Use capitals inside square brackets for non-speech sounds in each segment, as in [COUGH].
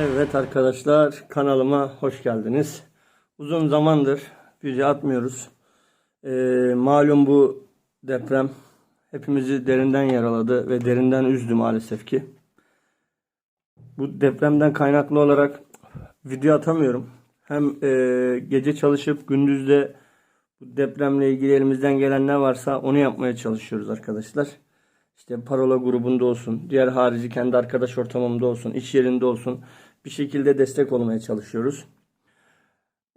Evet arkadaşlar kanalıma hoş geldiniz. Uzun zamandır video atmıyoruz. Ee, malum bu deprem hepimizi derinden yaraladı ve derinden üzdü maalesef ki. Bu depremden kaynaklı olarak video atamıyorum. Hem e, gece çalışıp gündüzde bu depremle ilgili elimizden gelen ne varsa onu yapmaya çalışıyoruz arkadaşlar. İşte parola grubunda olsun, diğer harici kendi arkadaş ortamımda olsun, iş yerinde olsun bir şekilde destek olmaya çalışıyoruz.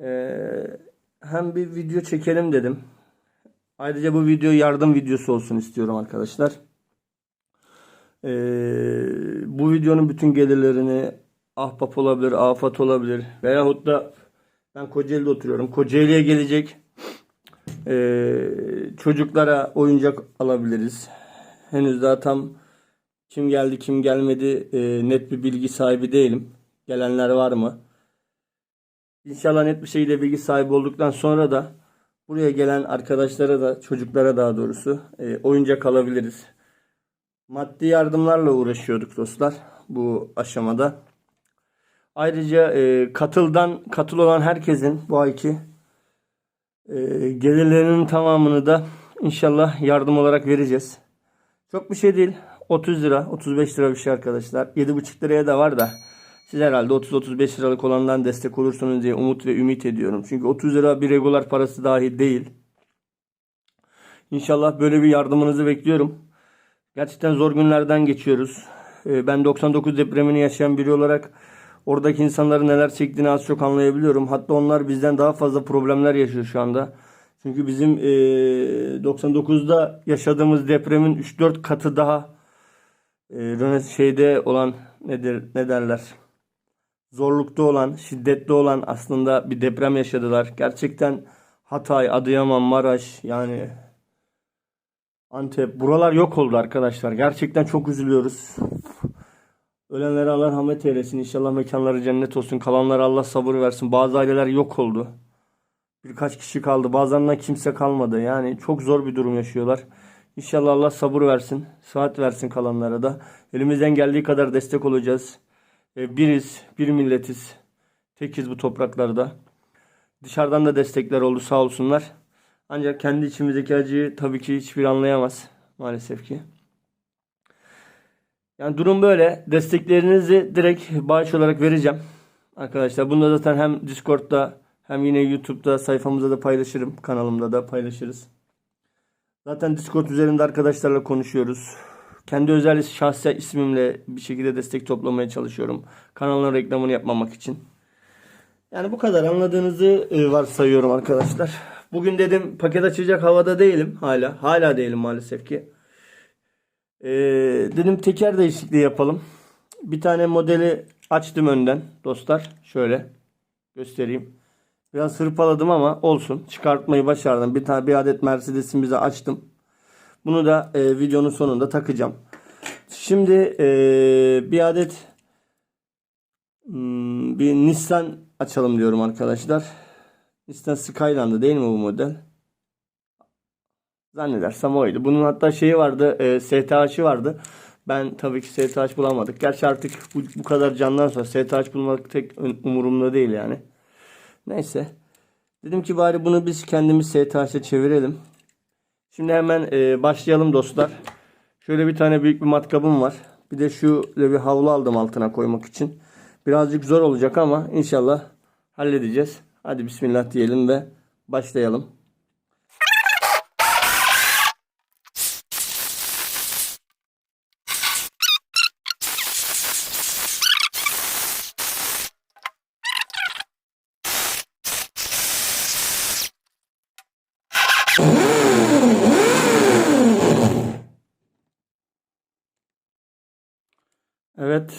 Ee, hem bir video çekelim dedim. Ayrıca bu video yardım videosu olsun istiyorum arkadaşlar. Ee, bu videonun bütün gelirlerini ahbap olabilir, afat olabilir veyahut da ben Kocaeli'de oturuyorum. Kocaeli'ye gelecek ee, çocuklara oyuncak alabiliriz. Henüz daha tam kim geldi kim gelmedi e, net bir bilgi sahibi değilim. Gelenler var mı? İnşallah net bir şekilde bilgi sahibi olduktan sonra da buraya gelen arkadaşlara da çocuklara daha doğrusu e, oyuncak alabiliriz. Maddi yardımlarla uğraşıyorduk dostlar bu aşamada. Ayrıca e, katıldan katıl olan herkesin bu ayki e, gelirlerinin tamamını da inşallah yardım olarak vereceğiz. Çok bir şey değil. 30 lira, 35 lira bir şey arkadaşlar. 7,5 liraya da var da siz herhalde 30-35 liralık olandan destek olursunuz diye umut ve ümit ediyorum. Çünkü 30 lira bir regular parası dahi değil. İnşallah böyle bir yardımınızı bekliyorum. Gerçekten zor günlerden geçiyoruz. Ee, Ben 99 depremini yaşayan biri olarak oradaki insanların neler çektiğini az çok anlayabiliyorum. Hatta onlar bizden daha fazla problemler yaşıyor şu anda. Çünkü bizim e, 99'da yaşadığımız depremin 3-4 katı daha e, şeyde olan nedir ne derler? Zorlukta olan, şiddetli olan aslında bir deprem yaşadılar. Gerçekten Hatay, Adıyaman, Maraş yani Antep buralar yok oldu arkadaşlar. Gerçekten çok üzülüyoruz. Ölenlere Allah rahmet eylesin. İnşallah mekanları cennet olsun. Kalanlara Allah sabır versin. Bazı aileler yok oldu. Birkaç kişi kaldı. Bazılarından kimse kalmadı. Yani çok zor bir durum yaşıyorlar. İnşallah Allah sabır versin. Sıhhat versin kalanlara da. Elimizden geldiği kadar destek olacağız. Biriz, bir milletiz. Tekiz bu topraklarda. Dışarıdan da destekler oldu sağ olsunlar. Ancak kendi içimizdeki acıyı tabii ki hiçbir anlayamaz maalesef ki. Yani durum böyle. Desteklerinizi direkt bağış olarak vereceğim. Arkadaşlar bunu da zaten hem Discord'da hem yine YouTube'da sayfamızda da paylaşırım. Kanalımda da paylaşırız. Zaten Discord üzerinde arkadaşlarla konuşuyoruz. Kendi özel şahsi ismimle bir şekilde destek toplamaya çalışıyorum. Kanalın reklamını yapmamak için. Yani bu kadar anladığınızı e, varsayıyorum arkadaşlar. Bugün dedim paket açacak havada değilim hala. Hala değilim maalesef ki. Ee, dedim teker değişikliği yapalım. Bir tane modeli açtım önden dostlar. Şöyle göstereyim. Biraz hırpaladım ama olsun. Çıkartmayı başardım. Bir tane bir adet Mercedes'imizi açtım. Bunu da e, videonun sonunda takacağım. Şimdi e, bir adet hmm, bir Nissan açalım diyorum arkadaşlar. Nissan Skyline'dı değil mi bu model? Zannedersem oydu. Bunun hatta şeyi vardı, e, STH'ı vardı. Ben tabii ki STH bulamadık. Gerçi artık bu, bu kadar candan sonra STH bulmak tek umurumda değil yani. Neyse. Dedim ki bari bunu biz kendimiz STH'e çevirelim. Şimdi hemen e, başlayalım dostlar. Şöyle bir tane büyük bir matkabım var. Bir de şöyle bir havlu aldım altına koymak için. Birazcık zor olacak ama inşallah halledeceğiz. Hadi bismillah diyelim ve başlayalım. Evet,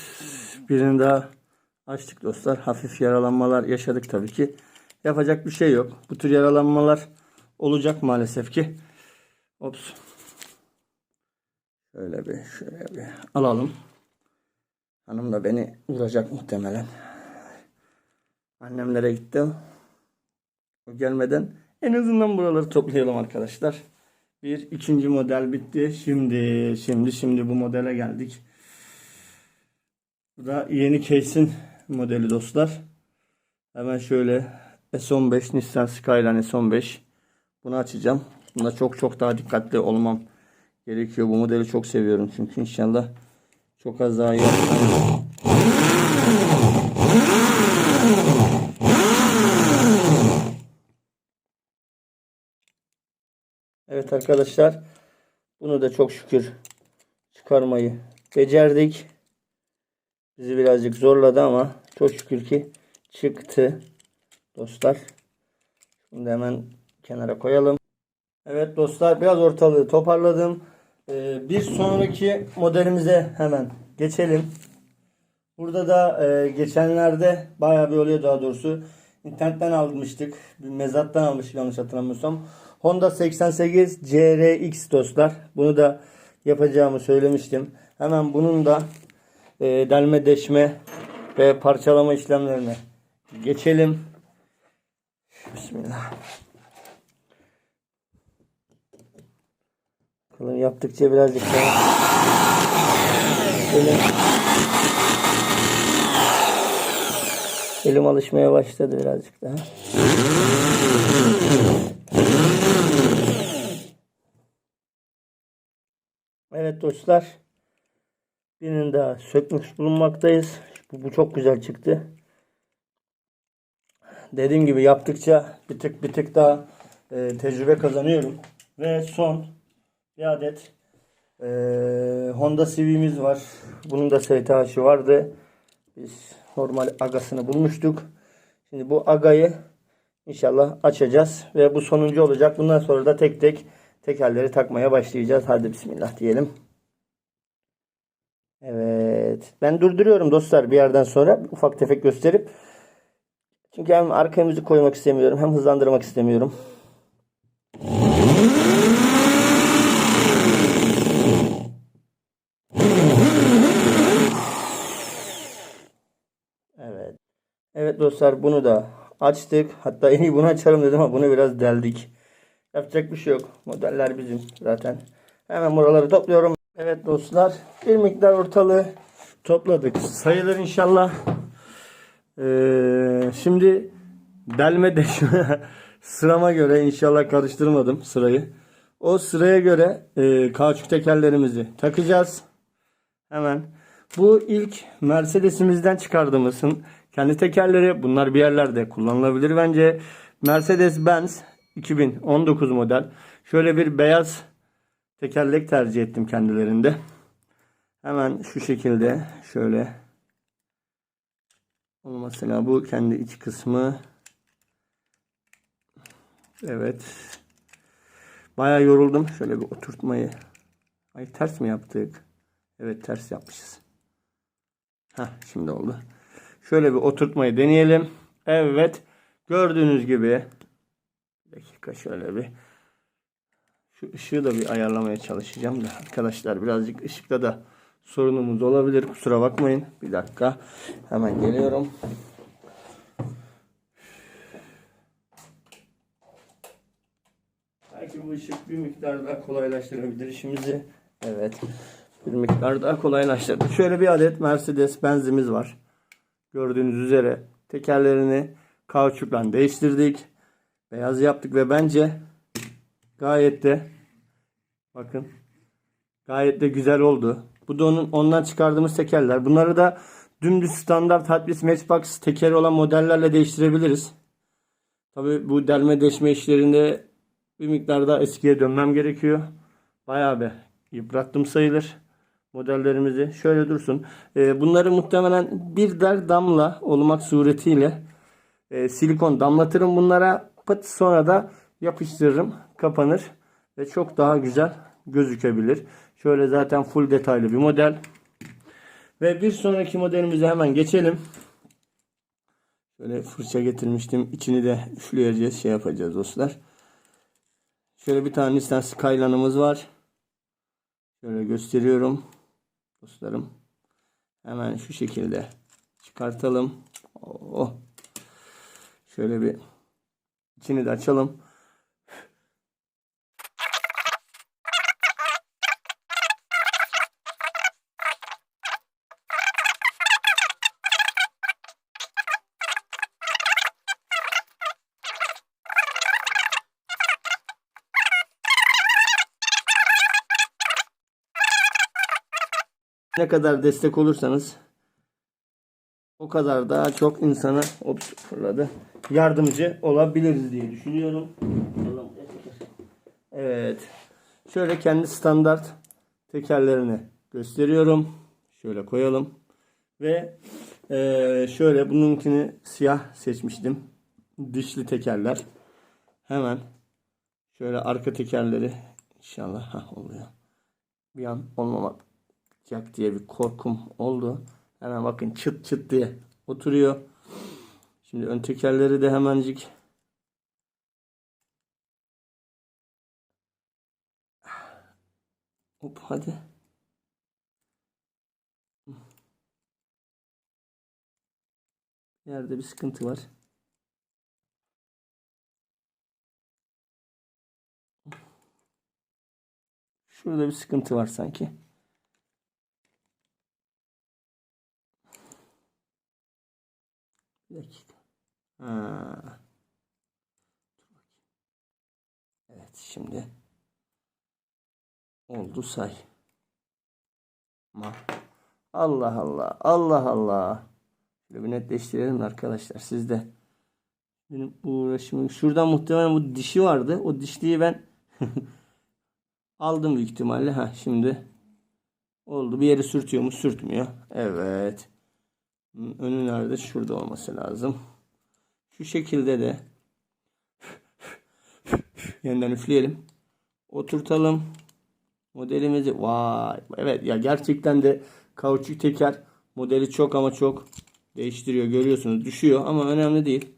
birini daha açtık dostlar. Hafif yaralanmalar yaşadık tabii ki. Yapacak bir şey yok. Bu tür yaralanmalar olacak maalesef ki. Ops. Şöyle bir, şöyle bir alalım. Hanım da beni vuracak muhtemelen. Annemlere gitti. O gelmeden en azından buraları toplayalım arkadaşlar. Bir ikinci model bitti. Şimdi şimdi şimdi bu modele geldik. Bu da yeni case'in modeli dostlar. Hemen şöyle S15 Nissan Skyline S15. Bunu açacağım. Bunda çok çok daha dikkatli olmam gerekiyor. Bu modeli çok seviyorum çünkü inşallah çok az daha iyi. Evet arkadaşlar. Bunu da çok şükür çıkarmayı becerdik. Bizi birazcık zorladı ama çok şükür ki çıktı dostlar. Şimdi hemen kenara koyalım. Evet dostlar biraz ortalığı toparladım. Ee, bir sonraki modelimize hemen geçelim. Burada da e, geçenlerde bayağı bir oluyor daha doğrusu. İnternetten almıştık. Bir mezattan almıştık yanlış hatırlamıyorsam. Honda 88 CRX dostlar. Bunu da yapacağımı söylemiştim. Hemen bunun da e, delme deşme ve parçalama işlemlerine geçelim. Bismillah. Bakalım yaptıkça birazcık daha böyle elim alışmaya başladı birazcık daha. Evet dostlar. Birinin daha sökmüş bulunmaktayız. Bu, bu çok güzel çıktı. Dediğim gibi yaptıkça bir tık bir tık daha e, tecrübe kazanıyorum. Ve son bir adet e, Honda CV'miz var. Bunun da STH'ı vardı. Biz normal agasını bulmuştuk. Şimdi bu agayı inşallah açacağız. Ve bu sonuncu olacak. Bundan sonra da tek tek tekerleri takmaya başlayacağız. Hadi bismillah diyelim. Evet. Ben durduruyorum dostlar bir yerden sonra ufak tefek gösterip. Çünkü hem arka müzik koymak istemiyorum hem hızlandırmak istemiyorum. Evet. Evet dostlar bunu da açtık. Hatta en iyi bunu açalım dedim ama bunu biraz deldik. Yapacak bir şey yok. Modeller bizim zaten. Hemen buraları topluyorum. Evet dostlar bir miktar ortalığı topladık. Sayılır inşallah. Ee, şimdi delme deşme [LAUGHS] sırama göre inşallah karıştırmadım sırayı. O sıraya göre e, kauçuk tekerlerimizi takacağız. Hemen. Bu ilk Mercedes'imizden çıkardığımızın kendi tekerleri. Bunlar bir yerlerde kullanılabilir bence. Mercedes-Benz 2019 model. Şöyle bir beyaz tekerlek tercih ettim kendilerinde. Hemen şu şekilde şöyle mesela bu kendi iç kısmı. Evet. Bayağı yoruldum. Şöyle bir oturtmayı. Ay ters mi yaptık? Evet ters yapmışız. Heh, şimdi oldu. Şöyle bir oturtmayı deneyelim. Evet gördüğünüz gibi. Bir dakika şöyle bir şu ışığı da bir ayarlamaya çalışacağım da arkadaşlar birazcık ışıkta da sorunumuz olabilir. Kusura bakmayın. Bir dakika. Hemen geliyorum. Belki bu ışık bir miktar daha kolaylaştırabilir işimizi. Evet. Bir miktar daha kolaylaştırdı. Şöyle bir adet Mercedes benzimiz var. Gördüğünüz üzere tekerlerini kauçukla değiştirdik. Beyaz yaptık ve bence gayet de bakın gayet de güzel oldu. Bu da onun ondan çıkardığımız tekerler. Bunları da dümdüz standart Hot Wheels Matchbox tekeri olan modellerle değiştirebiliriz. Tabi bu delme deşme işlerinde bir miktar daha eskiye dönmem gerekiyor. Bayağı bir yıprattım sayılır modellerimizi. Şöyle dursun. Ee, bunları muhtemelen bir der damla olmak suretiyle e, silikon damlatırım bunlara. Pıt sonra da yapıştırırım. Kapanır. Ve çok daha güzel gözükebilir. Şöyle zaten full detaylı bir model. Ve bir sonraki modelimize hemen geçelim. Şöyle fırça getirmiştim. İçini de üfleyeceğiz. Şey yapacağız dostlar. Şöyle bir tane Nissan Skyline'ımız var. Şöyle gösteriyorum. Dostlarım. Hemen şu şekilde çıkartalım. Oh. Şöyle bir içini de açalım. Ne kadar destek olursanız o kadar daha çok insana ops, fırladı, yardımcı olabiliriz diye düşünüyorum. Evet. Şöyle kendi standart tekerlerini gösteriyorum. Şöyle koyalım. Ve eee, şöyle bununkini siyah seçmiştim. Dişli tekerler. Hemen şöyle arka tekerleri inşallah ha oluyor. Bir an olmamak diye bir korkum oldu. Hemen bakın çıt çıt diye oturuyor. Şimdi ön tekerleri de hemencik Hop hadi. Yerde bir sıkıntı var. Şurada bir sıkıntı var sanki. Bir dakika. Ha. Evet şimdi oldu say. Ma. Allah Allah. Allah Allah. Şöyle bir netleştirelim arkadaşlar. Siz de benim bu uğraşımı şuradan muhtemelen bu dişi vardı. O dişliyi ben [LAUGHS] aldım büyük ihtimalle. Ha şimdi oldu. Bir yeri sürtüyor mu? Sürtmüyor. Evet. Önü nerede? Şurada olması lazım. Şu şekilde de yeniden üfleyelim. Oturtalım. Modelimizi vay evet ya gerçekten de kauçuk teker modeli çok ama çok değiştiriyor görüyorsunuz düşüyor ama önemli değil.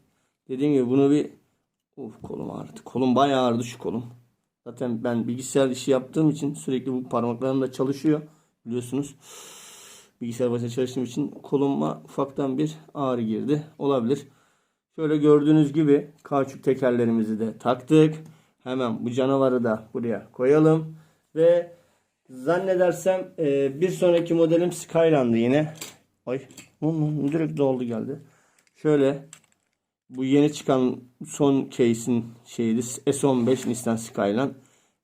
Dediğim gibi bunu bir Uf kolum ağrıdı. Kolum bayağı ağrıdı şu kolum. Zaten ben bilgisayar işi yaptığım için sürekli bu parmaklarım da çalışıyor biliyorsunuz. Bilgisayar başında çalıştığım için koluma ufaktan bir ağrı girdi. Olabilir. Şöyle gördüğünüz gibi kauçuk tekerlerimizi de taktık. Hemen bu canavarı da buraya koyalım. Ve zannedersem e, bir sonraki modelim Skyline'dı yine. Ay direkt doldu geldi. Şöyle bu yeni çıkan son case'in şeydi S15 Nissan Skyline.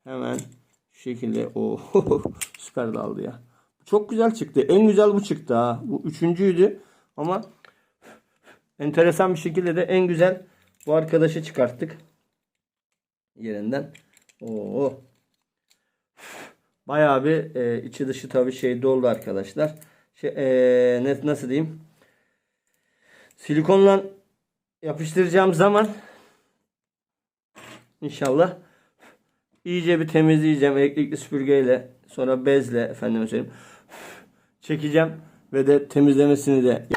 Hemen şu şekilde o [LAUGHS] süper daldı ya. Çok güzel çıktı. En güzel bu çıktı ha. Bu üçüncüydü ama enteresan bir şekilde de en güzel bu arkadaşı çıkarttık yerinden. Oo. Bayağı bir e, içi dışı tabii şey doldu arkadaşlar. Şey, e, net nasıl diyeyim? Silikonla yapıştıracağım zaman inşallah iyice bir temizleyeceğim elektrikli süpürgeyle sonra bezle efendime söyleyeyim çekeceğim ve de temizlemesini de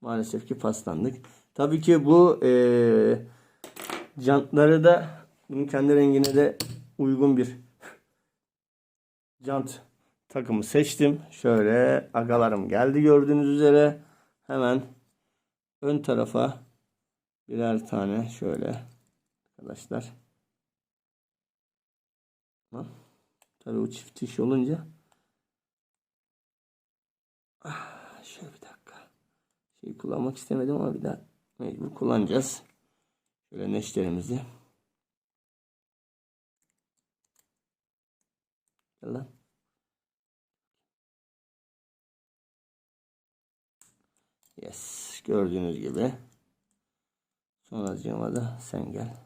Maalesef ki paslandık. Tabii ki bu e, jantları da bunun kendi rengine de uygun bir jant takımı seçtim. Şöyle agalarım geldi gördüğünüz üzere. Hemen ön tarafa birer tane şöyle arkadaşlar. Tabii o çift iş olunca ah, şöyle bir dakika şey kullanmak istemedim ama bir daha mecbur kullanacağız. Şöyle neşterimizi. Lan. Yes. Gördüğünüz gibi. Sonracığıma da sen gel.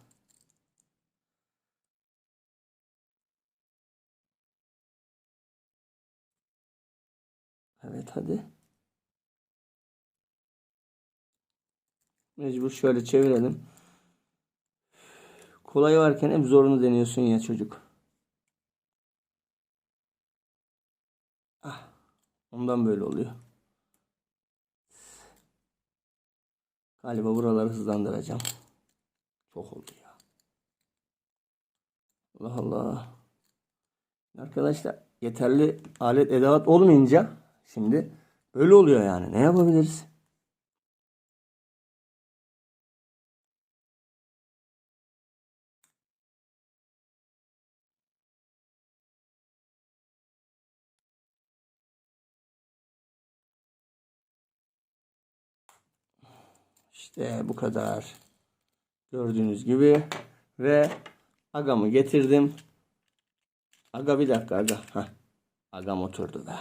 Evet hadi. Mecbur şöyle çevirelim. Kolay varken hep zorunu deniyorsun ya çocuk. Ah, ondan böyle oluyor. Galiba buraları hızlandıracağım. Çok oldu ya. Allah Allah. Arkadaşlar yeterli alet edevat olmayınca şimdi böyle oluyor yani. Ne yapabiliriz? İşte bu kadar. Gördüğünüz gibi ve agamı getirdim. Aga bir dakika aga. Heh. Agam oturdu be.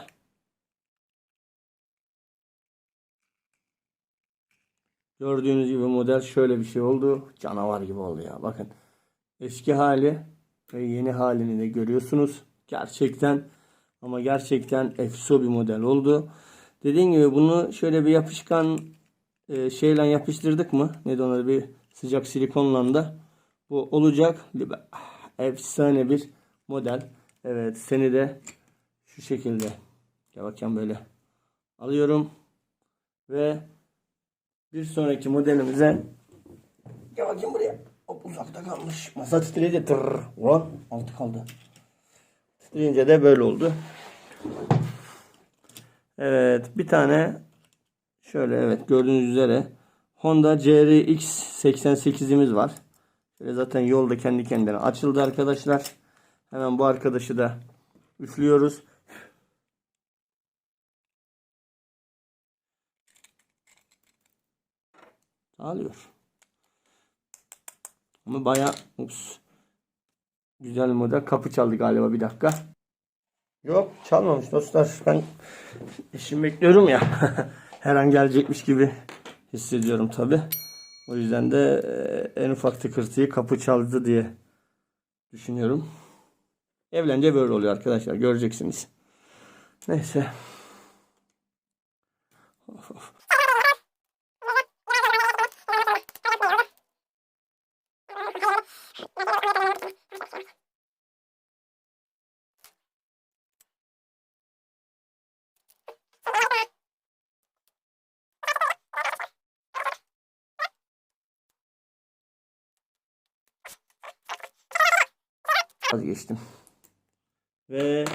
Gördüğünüz gibi model şöyle bir şey oldu. Canavar gibi oldu ya. Bakın. Eski hali ve yeni halini de görüyorsunuz. Gerçekten ama gerçekten efso bir model oldu. Dediğim gibi bunu şöyle bir yapışkan e, şeyle yapıştırdık mı? Ne ona bir sıcak silikonla da bu olacak. Ah, Efsane bir model. Evet seni de şu şekilde. Gel bakayım böyle. Alıyorum. Ve bir sonraki modelimize gel bakayım buraya. Hop uzakta kalmış. Masa titredi. Tırr. Ulan altı kaldı. Titreyince de böyle oldu. Evet bir tane şöyle evet gördüğünüz üzere Honda CRX 88'imiz var şöyle zaten yolda kendi kendine açıldı arkadaşlar hemen bu arkadaşı da üflüyoruz Alıyor. Ama baya ups, güzel model. Kapı çaldı galiba bir dakika. Yok çalmamış dostlar. Ben işimi bekliyorum ya. [LAUGHS] Her an gelecekmiş gibi hissediyorum tabi. O yüzden de e, en ufak tıkırtıyı kapı çaldı diye düşünüyorum. Evlence böyle oluyor arkadaşlar. Göreceksiniz. Neyse. Of, of. Vazgeçtim. Ve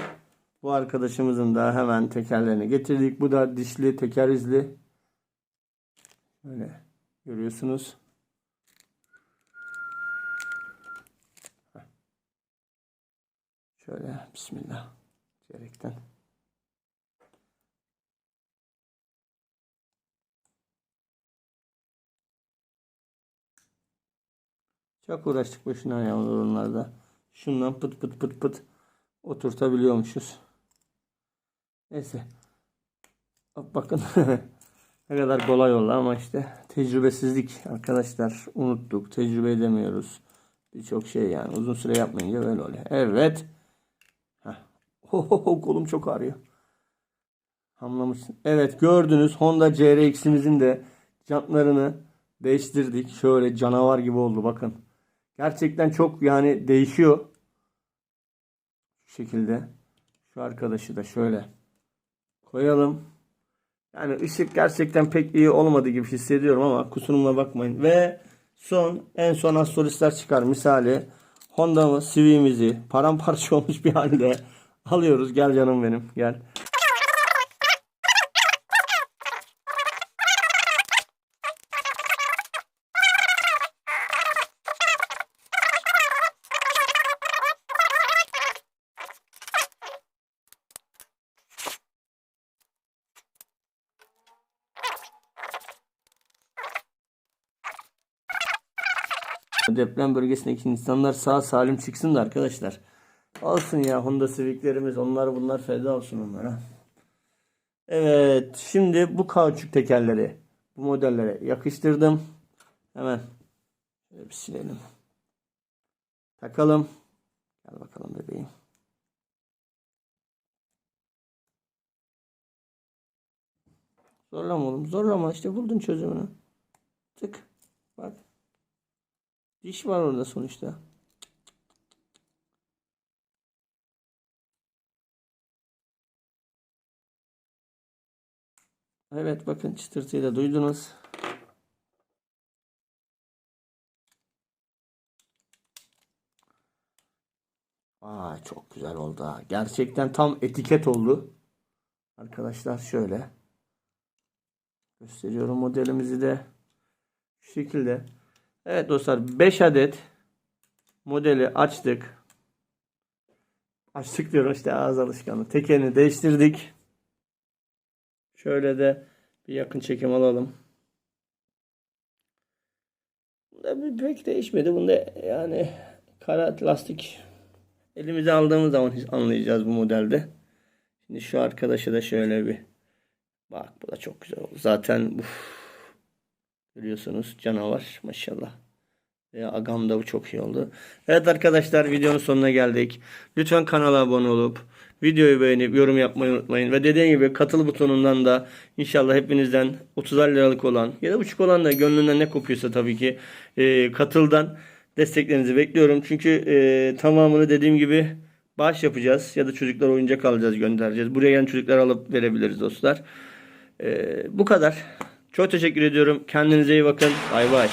bu arkadaşımızın da hemen tekerlerini getirdik. Bu da dişli teker izli. Böyle görüyorsunuz. Şöyle bismillah diyerekten. Çok uğraştık boşuna ya onlarda. Şundan pıt pıt pıt pıt oturtabiliyormuşuz. Neyse. Bak bakın [LAUGHS] ne kadar kolay oldu ama işte tecrübesizlik arkadaşlar unuttuk. Tecrübe edemiyoruz. Birçok şey yani uzun süre yapmayınca böyle oluyor. Evet. Ho, kolum çok ağrıyor. Hamlamışsın. Evet gördünüz Honda CRX'imizin de jantlarını değiştirdik. Şöyle canavar gibi oldu bakın. Gerçekten çok yani değişiyor. Şu şekilde. Şu arkadaşı da şöyle koyalım. Yani ışık gerçekten pek iyi olmadı gibi hissediyorum ama kusuruma bakmayın. Ve son en son astrolistler çıkar misali Honda'mız, Civic'imizi paramparça [LAUGHS] olmuş bir halde alıyoruz. Gel canım benim gel. Deprem bölgesindeki insanlar sağ salim çıksın da arkadaşlar. Olsun ya Honda Civic'lerimiz onlar bunlar feda olsun onlara. Evet şimdi bu kauçuk tekerleri bu modellere yakıştırdım. Hemen bir silelim. Takalım. Gel bakalım bebeğim. Zorlama oğlum zorlama işte buldun çözümünü. Tık. Bak. Diş var orada sonuçta. Evet bakın çıtırtıyı da duydunuz. Aa çok güzel oldu. Gerçekten tam etiket oldu. Arkadaşlar şöyle. Gösteriyorum modelimizi de. Şu şekilde. Evet dostlar 5 adet modeli açtık. Açtık diyorum işte ağız alışkanlığı. Tekerini değiştirdik. Şöyle de bir yakın çekim alalım. da bir- pek değişmedi. Bunda yani kara lastik elimize aldığımız zaman anlayacağız bu modelde. Şimdi şu arkadaşı da şöyle bir bak bu da çok güzel oldu. Zaten uf, görüyorsunuz canavar maşallah. Ve agam da bu çok iyi oldu. Evet arkadaşlar videonun sonuna geldik. Lütfen kanala abone olup videoyu beğenip yorum yapmayı unutmayın. Ve dediğim gibi katıl butonundan da inşallah hepinizden 30 liralık olan ya da buçuk olan da gönlünden ne kopuyorsa tabii ki e, katıldan desteklerinizi bekliyorum. Çünkü e, tamamını dediğim gibi bağış yapacağız ya da çocuklar oyuncak alacağız göndereceğiz. Buraya gelen çocuklar alıp verebiliriz dostlar. E, bu kadar. Çok teşekkür ediyorum. Kendinize iyi bakın. Bay bay.